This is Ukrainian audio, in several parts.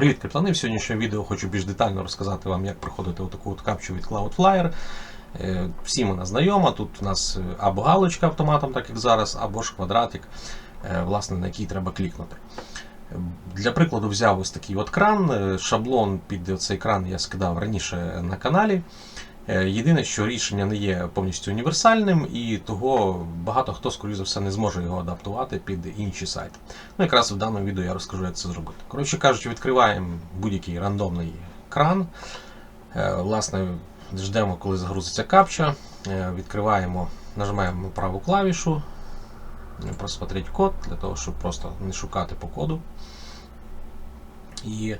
Привіт, криптони! В сьогоднішньому відео хочу більш детально розказати вам, як проходити отаку от капчу від Cloudflyer. Е, Всім вона знайома. Тут у нас е, або галочка автоматом, так як зараз, або ж квадратик, е, власне, на який треба клікнути. Для прикладу взяв ось такий от кран. Шаблон під цей кран я скидав раніше на каналі. Е, Єдине, що рішення не є повністю універсальним, і того багато хто, скоріш за все, не зможе його адаптувати під інші сайти. Ну, якраз в даному відео я розкажу, як це зробити. Коротше кажучи, відкриваємо будь-який рандомний кран. Е, Власне, ждемо, коли загрузиться капча. Е, Відкриваємо, нажимаємо праву клавішу, просмотреть код, для того, щоб просто не шукати по коду. І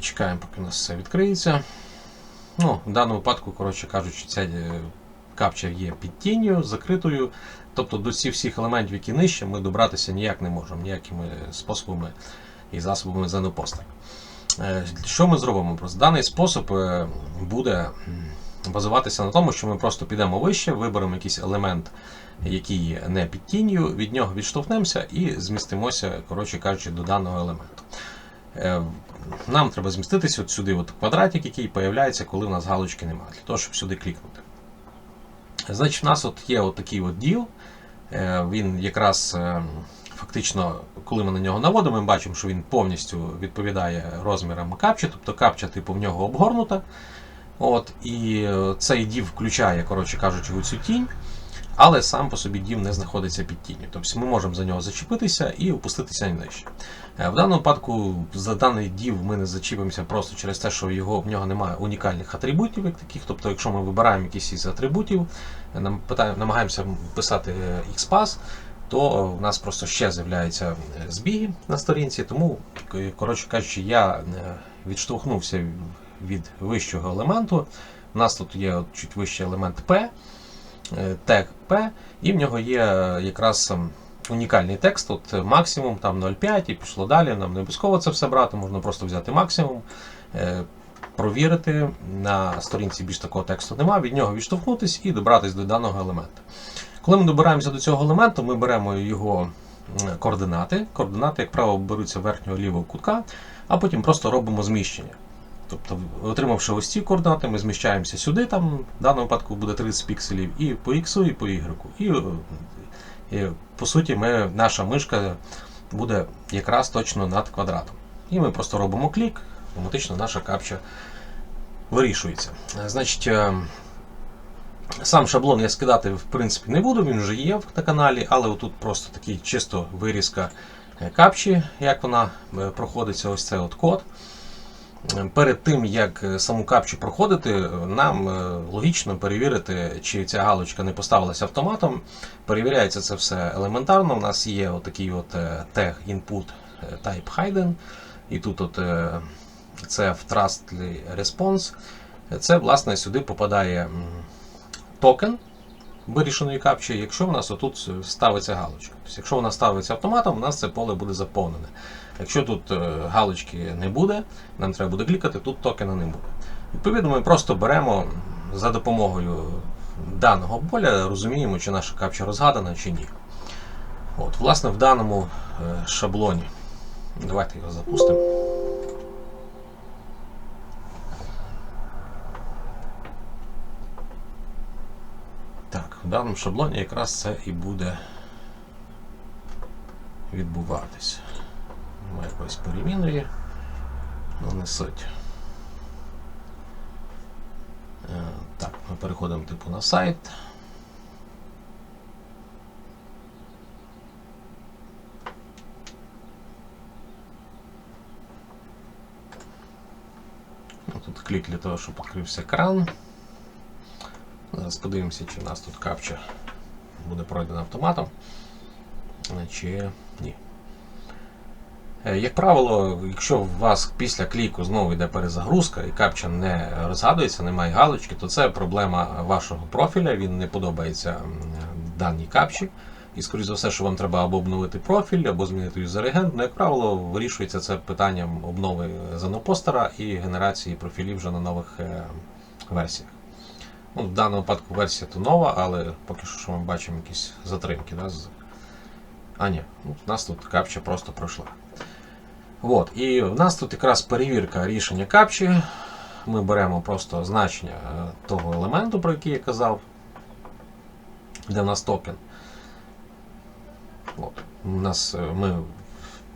чекаємо, поки у нас все відкриється. Ну, в даному випадку, коротше кажучи, ця е, капча є під тінню, закритою. Тобто до всіх елементів, які нижче, ми добратися ніяк не можемо, ніякими способами і засобами занопоста. Е, Що ми зробимо? Просто даний спосіб е, буде базуватися на тому, що ми просто підемо вище, виберемо якийсь елемент, який не під тінню, від нього відштовхнемося і змістимося, коротше кажучи, до даного елементу. Нам треба зміститися от сюди, от квадратик, який появляється, коли в нас галочки немає, для того, щоб сюди клікнути. Значить, в нас от є от такий от діл. Е, Він якраз е, фактично, коли ми на нього наводимо, ми бачимо, що він повністю відповідає розмірам капчі, тобто капча типу в нього обгорнута. От, І е, цей дів включає, коротше кажучи, цю тінь, але сам по собі дів не знаходиться під тінню. Тобто ми можемо за нього зачепитися і опуститися нижче. В даному випадку за даний дів ми не зачіпимося просто через те, що його, в нього немає унікальних атрибутів, як таких. Тобто, якщо ми вибираємо якийсь із атрибутів, е, намагаємося писати е, XPath, то в нас просто ще з'являються е, збіги на сторінці. Тому, коротше кажучи, я відштовхнувся від вищого елементу. У нас тут є чуть вищий елемент P, тег P, і в нього є е, якраз ем, унікальний текст, от е, максимум там 0,5 і пішло далі. Нам не обов'язково це все брати, можна просто взяти максимум, е, провірити. На сторінці більш такого тексту немає, від нього відштовхнутись і добратись до даного елемента. Коли ми добираємося до цього елементу, ми беремо його координати. Координати, як правило, беруться верхнього лівого кутка, а потім просто робимо зміщення. Тобто, отримавши ось ці координати, ми зміщаємося сюди, там в даному випадку буде 30 пікселів і по X, і по Y. І, е, і по суті, ми, наша мишка буде якраз точно над квадратом. І ми просто робимо клік, автоматично наша капча вирішується. Е, Значить, е, сам шаблон я скидати в принципі не буду, він вже є на каналі, але отут просто такий чисто вирізка капчі, як вона проходиться, ось цей от код. Перед тим, як е, саму капчу проходити, е, нам е, логічно перевірити, чи ця галочка не поставилася автоматом. Перевіряється це все елементарно. У нас є отакий от тег input type hidden, і тут от це в Trustly Response. Це, власне, сюди попадає токен вирішеної капчі, якщо в нас отут ставиться галочка. Тобто, якщо вона ставиться автоматом, у нас це поле буде заповнене. Якщо тут е, галочки не буде, нам треба буде клікати, тут токена не буде. Відповідно, ми просто беремо за допомогою даного поля, розуміємо, чи наша капча розгадана, чи ні. От, власне, в даному е, шаблоні. Давайте його запустимо. Так, в даному шаблоні якраз це і буде відбуватись. Ми якось перемінує, ну не суть. Е, Так, ми переходимо типу на сайт. Ну, Тут клік для того, щоб відкрився екран. Зараз подивимося, чи в нас тут капча буде пройдена автоматом, е, чи ні. Е, Як правило, якщо у вас після кліку знову йде перезагрузка і капча не розгадується, немає галочки, то це проблема вашого профіля, він не подобається даній капчі. І, скоріш за все, що вам треба або обновити профіль, або змінити юзер-агент. Ну, як правило, вирішується це питанням обнови занопостера і генерації профілів вже на нових е, версіях. Ну, в даному випадку версія то нова, але поки що, ми бачимо якісь затримки. Да? А ні, ну, у нас тут капча просто пройшла. От. І в нас тут якраз перевірка рішення капчі. Ми беремо просто значення е, того елементу, про який я казав, де в нас токен. От. У нас, е, ми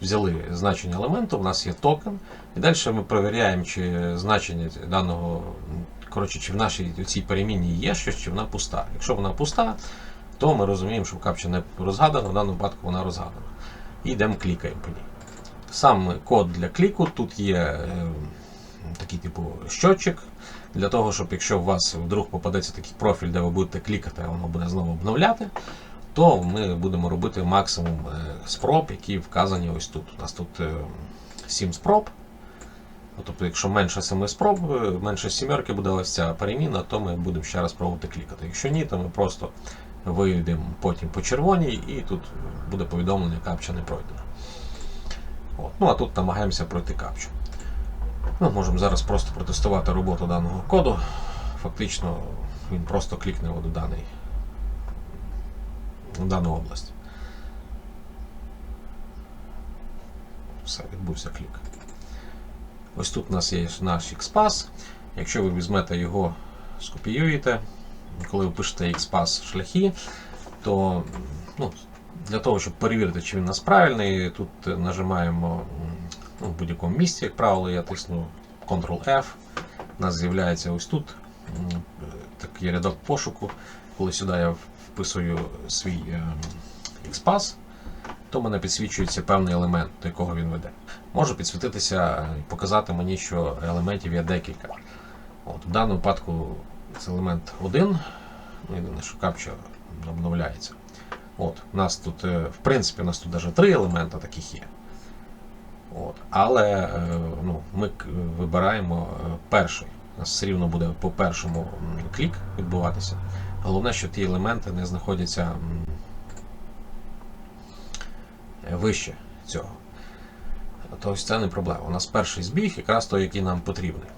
взяли значення елементу, у нас є токен. І далі ми перевіряємо, чи значення даного, коротше, чи в нашій цій перемінні є щось, чи вона пуста. Якщо вона пуста, то ми розуміємо, що капча не розгадана, в даному випадку вона розгадана. І йдемо клікаємо по ній. Сам код для кліку тут є е, такий типу щотчик. Для того, щоб якщо у вас вдруг попадеться такий профіль, де ви будете клікати, а воно буде знову обновляти, то ми будемо робити максимум е, спроб, які вказані ось тут. У нас тут е, 7 спроб. Ну, Тобто, якщо менше 7 спроб, менше сімерки буде ось ця переміна, то ми будемо ще раз пробувати клікати. Якщо ні, то ми просто вийдемо потім по червоній і тут буде повідомлення, капча не пройдена. От. Ну а тут намагаємося пройти капчу. Ну, можемо зараз просто протестувати роботу даного коду. Фактично він просто клікне у даний, дану область. Все, відбувся клік. Ось тут у нас є наш XPath. Якщо ви візьмете його, скопіюєте, коли ви пишете XPath шляхи, то ну, для того, щоб перевірити, чи він у нас правильний, тут нажимаємо ну, в будь-якому місці, як правило, я тисну Ctrl-F. У нас з'являється ось тут такий рядок пошуку. Коли сюди я вписую свій е, XPath, то мене підсвічується певний елемент, до якого він веде. Може підсвітитися і показати мені, що елементів є декілька. От, в даному випадку це елемент 1. Ну, єдине, що капча обновляється. От, у нас тут, е, в принципі, у нас тут навіть три елемента таких є. От, але е, ну, ми вибираємо е, перший. У нас все рівно буде по першому клік відбуватися. Головне, що ті елементи не знаходяться вище цього. Тобто це не проблема. У нас перший збіг, якраз той, який нам потрібний.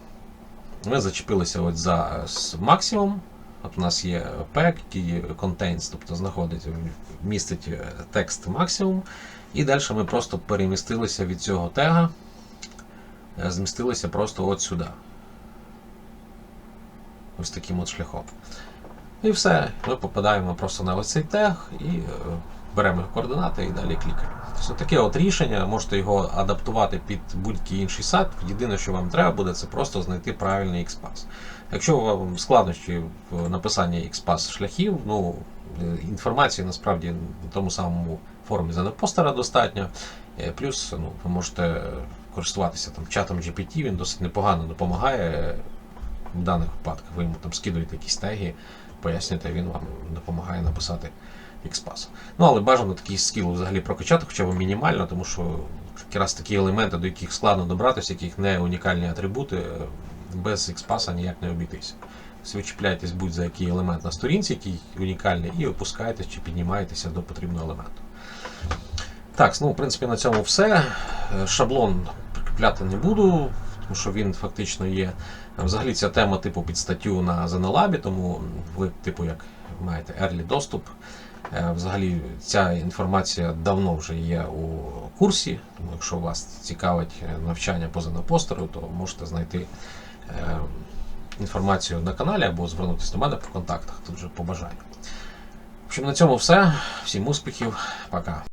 Ми зачепилися от за максимум. От у нас є pack, який contains, тобто знаходить, містить е, текст максимум. І далі ми просто перемістилися від цього тега, е, змістилися просто от сюди. Ось таким от шляхом. І все, ми попадаємо просто на ось цей тег і е, беремо координати і далі клікаємо. Тобто таке от рішення, можете його адаптувати під будь-який інший сайт. Єдине, що вам треба буде, це просто знайти правильний XPath. Якщо вам складнощі в написанні XPath шляхів, ну е, інформації насправді на тому самому форумі занепостера достатньо. Е, Плюс ну, ви можете користуватися там чатом GPT, він досить непогано допомагає в даних випадках. Ви йому там скидуєте якісь теги, пояснюєте, він вам допомагає написати XPath. Ну, але бажано такий скіл взагалі прокачати, хоча б мінімально, тому що якраз такі елементи, до яких складно добратися, яких не унікальні атрибути, без XPath ніяк не обійтися. Ви чіпляєтесь будь-за який елемент на сторінці, який унікальний, і опускаєтесь чи піднімаєтеся до потрібного елементу. Так, ну, в принципі, на цьому все. Шаблон прикріпляти не буду, тому що він фактично є. Взагалі ця тема типу під статтю на ZNLab, тому ви, типу, як маєте early доступ. Е, Взагалі ця інформація давно вже є у курсі, тому якщо вас цікавить е, навчання поза напостерою, то можете знайти е, інформацію на каналі або звернутися до мене по контактах, тут же по. В общем, на цьому все. Всім успіхів, пока.